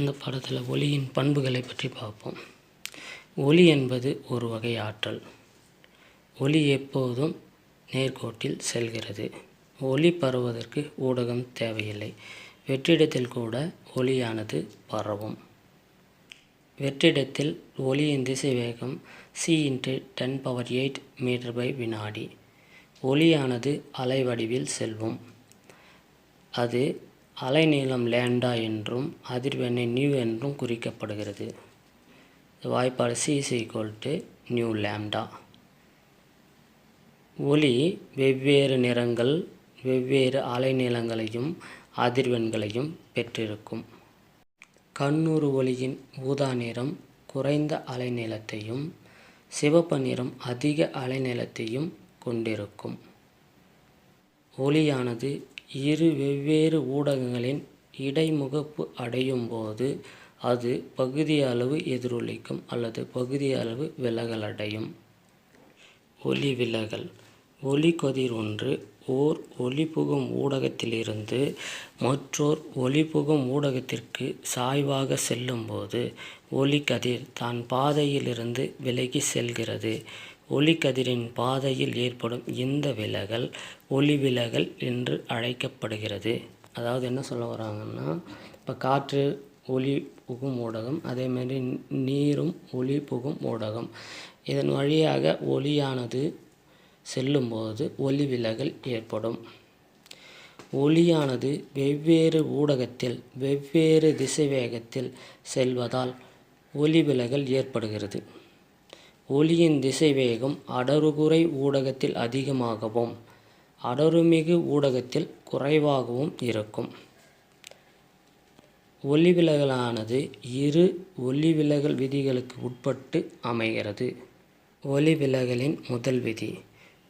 இந்த படத்தில் ஒளியின் பண்புகளை பற்றி பார்ப்போம். ஒளி என்பது ஒரு வகை ஆற்றல். ஒளி எப்போதும் நேர்கோட்டில் செல்கிறது. ஒளி பரவுவதற்கு ஊடகம் தேவையில்லை. வெற்றிடத்தில் கூட ஒளியானது பரவும். வெற்றிடத்தில் ஒளியின் திசைவேகம் C into ten power eight metre by வினாடி. ஒளியானது அலைவடிவில் செல்வோம் அது அலைநீளம் லேண்டா என்றும் அதிர்வெண்ணை நியூ என்றும் குறிக்கப்படுகிறது. வாய்ப்பாடு C is equal to nu lambda ஒளி வெவ்வேறு நிறங்கள் வெவ்வேறு அலைநீளங்களையும் அதிர்வெண்களையும் பெற்றிருக்கும். கண்ணூறு ஒளியின் ஊதா நிறம் குறைந்த அலைநீளத்தையும் சிவப்பு நிறம் அதிக அலைநீளத்தையும் கொண்டிருக்கும். ஒளியானது இரு வெவ்வேறு ஊடகங்களின் இடைமுகப்பு அடையும் போது அது பகுதியளவு எதிரொலிக்கும் அல்லது பகுதியளவு விலகலடையும். ஒளி விலகல் ஒளிக்கதிர் ஒன்று ஓர் ஒளிபுகும் ஊடகத்திலிருந்து மற்றோர் ஒளிபுகும் ஊடகத்திற்கு சாய்வாக செல்லும்போது ஒளிக்கதிர் தான் பாதையிலிருந்து விலகி செல்கிறது. ஒளிக்கதிரின் பாதையில் ஏற்படும் இந்த விலகல் ஒளிவிலகல் என்று அழைக்கப்படுகிறது? அதாவது என்ன சொல்ல வராங்கன்னா இப்போ காற்று ஒளி புகும் ஊடகம் அதேமாரி நீரும் ஒளி புகும் ஊடகம். இதன் வழியாக ஒளியானது செல்லும்போது ஒளி விலகல் ஏற்படும். ஒளியானது வெவ்வேறு ஊடகத்தில் வெவ்வேறு திசைவேகத்தில் செல்வதால் ஒளி விலகல் ஏற்படுகிறது. ஒளியின் திசைவேகம் அடருகுறை ஊடகத்தில் அதிகமாகவும் அடருமிகு ஊடகத்தில் குறைவாகவும் இருக்கும். ஒளிவிலகலானது இரு ஒளிவிலகல் விதிகளுக்கு உட்பட்டு அமைகிறது. ஒளிவிலகலின் முதல் விதி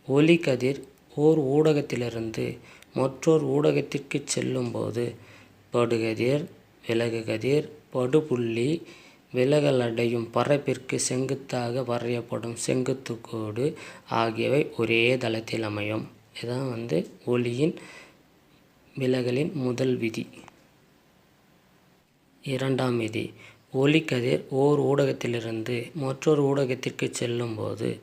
ஒளிக்கதிர் ஓர் ஊடகத்திலிருந்து மற்றோர் ஊடகத்திற்கு செல்லும்போது படுகதிர் விலகுகதிர் படுபுள்ளி விலகலடையும் பரப்பிற்கு செங்குத்தாக வரையப்படும் செங்குத்து கோடு ஆகியவை ஒரே தளத்தில் அமையும். இதுதான் வந்து ஒளியின் விலகலின் முதல் விதி. இரண்டாம் விதி. ஒளிக்கதிர் ஓர் ஊடகத்திலிருந்து மற்றொரு ஊடகத்திற்கு செல்லும்போது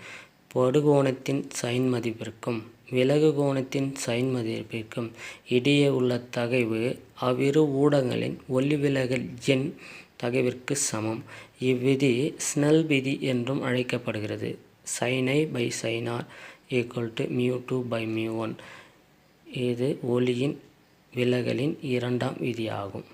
படுகோணத்தின் சைன் மதிப்பிற்கும் விலகு கோணத்தின் சைன் மதிப்பிற்கும் இடையே உள்ள தகைவு அவ்விரு ஊடகங்களின் ஒளிவிலகல் எண் தகைவிற்கு சமம். இவ்விதி ஸ்னெல் விதி என்றும் அழைக்கப்படுகிறது. சைனை by சைனார் equal to mu two by mu one இது ஒளியின் விலகலின் இரண்டாம் விதியாகும்.